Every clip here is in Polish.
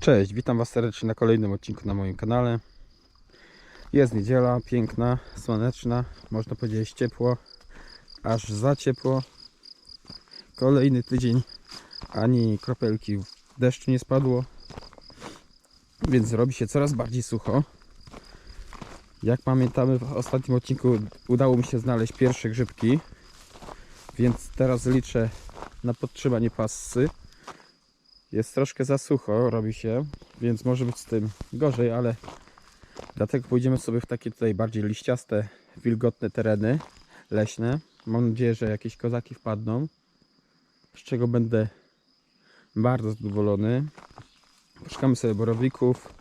Cześć, witam Was serdecznie na kolejnym odcinku na moim kanale. Jest niedziela, piękna, słoneczna, można powiedzieć ciepło, aż za ciepło. Kolejny tydzień, ani kropelki deszczu nie spadło, więc robi się coraz bardziej sucho. Jak pamiętamy, w ostatnim odcinku udało mi się znaleźć pierwsze grzybki, więc teraz liczę na podtrzymanie passy. Jest troszkę za sucho, robi się, więc może być z tym gorzej, ale dlatego pójdziemy sobie w takie tutaj bardziej liściaste, wilgotne tereny leśne. Mam nadzieję, że jakieś kozaki wpadną, z czego będę bardzo zadowolony. Poszukamy sobie borowików,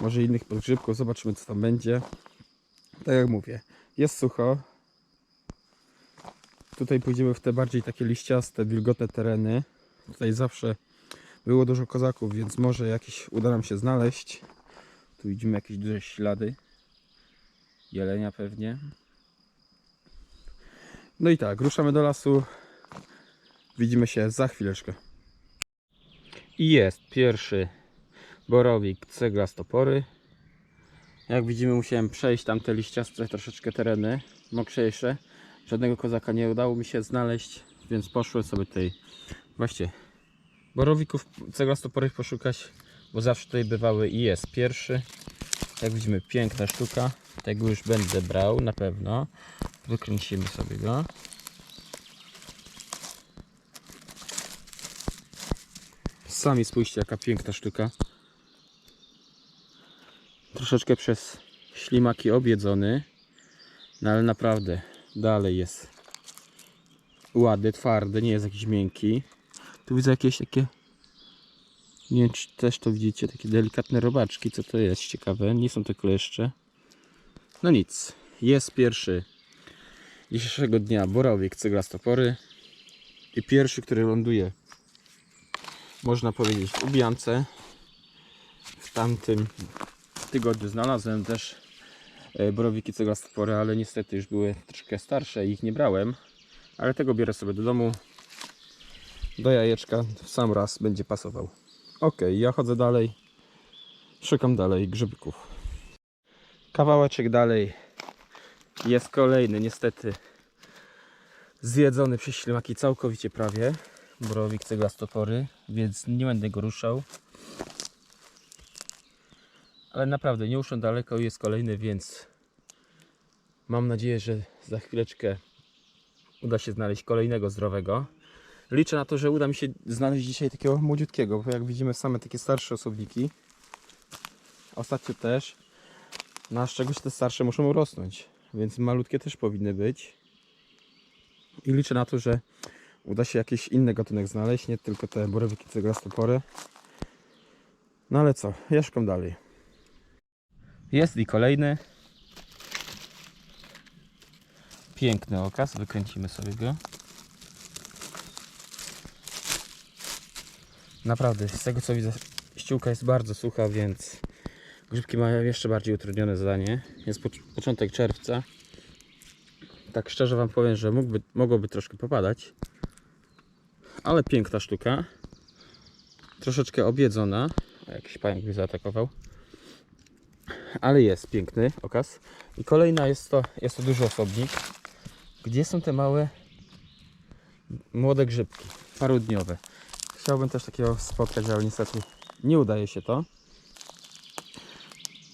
może innych podgrzybków, zobaczymy co tam będzie. Tak jak mówię, jest sucho. Tutaj pójdziemy w te bardziej takie liściaste, wilgotne tereny. Tutaj zawsze było dużo kozaków, więc może jakieś uda nam się znaleźć. Tu widzimy jakieś duże ślady. Jelenia pewnie. No i tak, ruszamy do lasu. Widzimy się za chwileczkę. I jest pierwszy borowik cegla z topory. Jak widzimy musiałem przejść tam te liściaste troszeczkę tereny, mokrzejsze. Żadnego kozaka nie udało mi się znaleźć, więc poszłem sobie tutaj właśnie borowików ceglastoporych poszukać, bo zawsze tutaj bywały i jest pierwszy. Jak widzimy, piękna sztuka. Tego już będę brał na pewno. Wykręcimy sobie go. Sami spójrzcie, jaka piękna sztuka. Troszeczkę przez ślimaki objedzony, no ale naprawdę dalej jest ładny, twardy, nie jest jakiś miękki. Tu widzę jakieś takie. Nie wiem, czy też to widzicie, takie delikatne robaczki. Co to jest ciekawe? Nie są to kleszcze. No nic. Jest pierwszy dzisiejszego dnia borowik ceglastopory. I pierwszy, który ląduje, można powiedzieć, w Ubiance. W tamtym tygodniu znalazłem też e, borowiki ceglastopory, ale niestety już były troszkę starsze i ich nie brałem. Ale tego biorę sobie do domu do jajeczka w sam raz będzie pasował. Ok, ja chodzę dalej. Szukam dalej grzybków. Kawałeczek dalej jest kolejny, niestety zjedzony przez ślimaki całkowicie prawie. Borowik ceglastopory, więc nie będę go ruszał. Ale naprawdę nie uszą daleko jest kolejny, więc mam nadzieję, że za chwileczkę uda się znaleźć kolejnego zdrowego. Liczę na to, że uda mi się znaleźć dzisiaj takiego młodziutkiego, bo jak widzimy same takie starsze osobniki. Ostatnio też. No a z czegoś te starsze muszą rosnąć, więc malutkie też powinny być. I liczę na to, że uda się jakiś inny gatunek znaleźć, nie tylko te borowiki ceglastopory. No ale co, ja dalej. Jest i kolejny. Piękny okaz, wykręcimy sobie go. Naprawdę, z tego co widzę, ściółka jest bardzo sucha, więc grzybki mają jeszcze bardziej utrudnione zadanie. Jest po, początek czerwca. Tak szczerze Wam powiem, że mógłby, mogłoby troszkę popadać. Ale piękna sztuka. Troszeczkę objedzona. Jakiś pająk by zaatakował. Ale jest piękny okaz. I kolejna jest to, jest to duży osobnik. Gdzie są te małe młode grzybki? Parudniowe. Chciałbym też takiego spotkać, ale niestety nie udaje się to.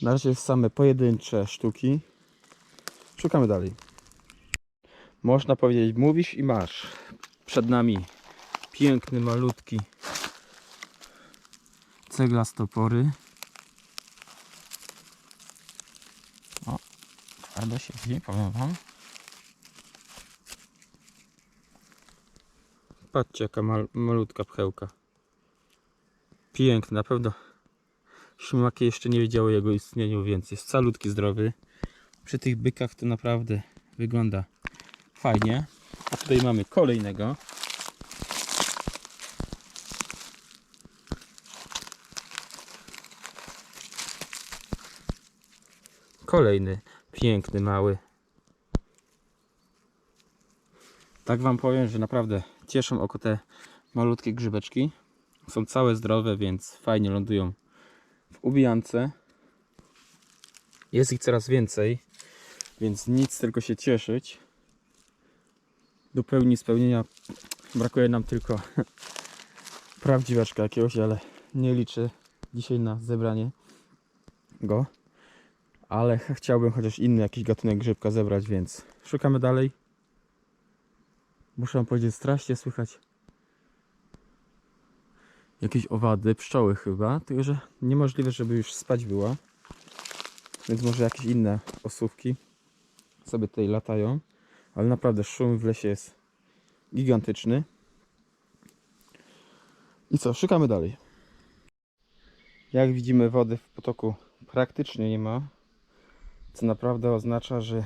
Na razie same pojedyncze sztuki. Szukamy dalej. Można powiedzieć, mówisz i masz. Przed nami piękny, malutki cegla z topory. O, twardo siedzi, powiem wam. Patrzcie jaka mal, malutka pchełka. Piękny, na pewno ślimaki jeszcze nie wiedziały jego istnieniu, więc jest calutki zdrowy. Przy tych bykach to naprawdę wygląda fajnie. A tutaj mamy kolejnego. Kolejny piękny, mały. Tak Wam powiem, że naprawdę cieszą oko te malutkie grzybeczki. Są całe zdrowe, więc fajnie lądują w ubijance. Jest ich coraz więcej, więc nic tylko się cieszyć. Do pełni spełnienia brakuje nam tylko prawdziweczka jakiegoś, ale nie liczę dzisiaj na zebranie go. Ale ch- chciałbym chociaż inny jakiś gatunek grzybka zebrać, więc szukamy dalej. Muszę powiedzieć, strasznie słychać jakieś owady, pszczoły chyba, tylko że niemożliwe, żeby już spać była. Więc może jakieś inne osówki sobie tutaj latają. Ale naprawdę szum w lesie jest gigantyczny. I co, szukamy dalej. Jak widzimy wody w potoku praktycznie nie ma. Co naprawdę oznacza, że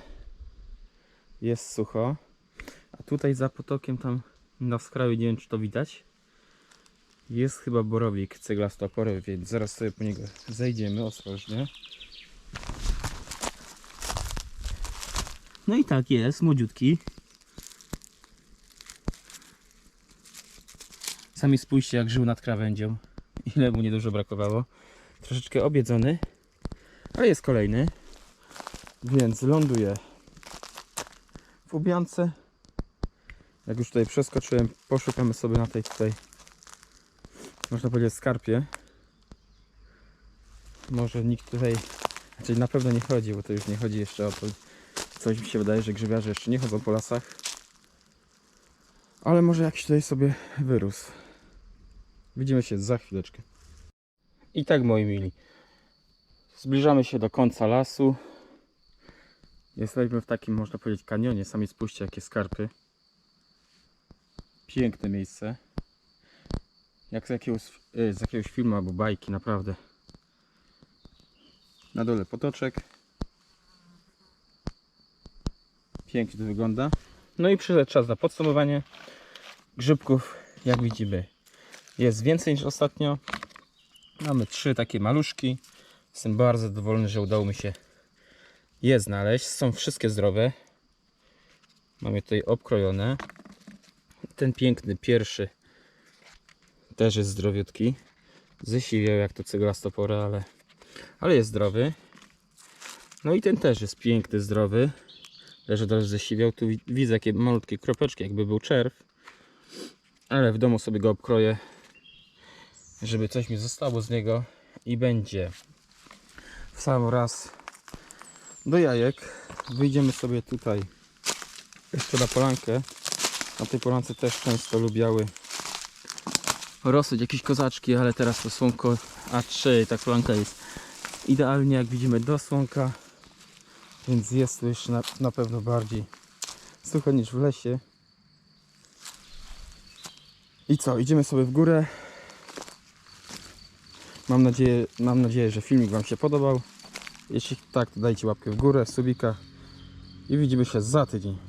jest sucho. A tutaj za potokiem tam na skraju, nie wiem czy to widać, jest chyba borowik ceglastopory, więc zaraz sobie po niego zejdziemy ostrożnie. No i tak jest, młodziutki. Sami spójrzcie jak żył nad krawędzią. Ile mu niedużo brakowało. Troszeczkę obiedzony, ale jest kolejny. Więc ląduje w Ubiance. Jak już tutaj przeskoczyłem, poszukamy sobie na tej tutaj, można powiedzieć, skarpie. Może nikt tutaj, znaczy na pewno nie chodzi, bo to już nie chodzi jeszcze o to. Coś mi się wydaje, że grzybiarze jeszcze nie chodzą po lasach. Ale może jakiś tutaj sobie wyrósł. Widzimy się za chwileczkę. I tak moi mili. Zbliżamy się do końca lasu. Jesteśmy w takim, można powiedzieć, kanionie. Sami spójrzcie, jakie skarpy. Piękne miejsce. Jak z jakiegoś, y, z jakiegoś filmu albo bajki, naprawdę. Na dole potoczek. Pięknie to wygląda. No i przyszedł czas na podsumowanie. Grzybków, jak widzimy, jest więcej niż ostatnio. Mamy trzy takie maluszki. Jestem bardzo zadowolony, że udało mi się je znaleźć. Są wszystkie zdrowe. Mamy tutaj obkrojone. Ten piękny pierwszy też jest zdrowiutki. Zesiwiał jak to cegłastopora, ale, ale jest zdrowy. No i ten też jest piękny, zdrowy. Leży też zesiwiał. Tu wi- widzę jakie malutkie kropeczki, jakby był czerw. Ale w domu sobie go obkroję, żeby coś mi zostało z niego i będzie w sam raz do jajek. Wyjdziemy sobie tutaj jeszcze na polankę. Na tej polance też często lubiały rosnąć jakieś kozaczki, ale teraz to słonko A3, ta polanka jest idealnie jak widzimy do słonka, więc jest tu jeszcze na, na pewno bardziej sucho niż w lesie. I co, idziemy sobie w górę. Mam nadzieję, mam nadzieję, że filmik Wam się podobał. Jeśli tak, to dajcie łapkę w górę, subika i widzimy się za tydzień.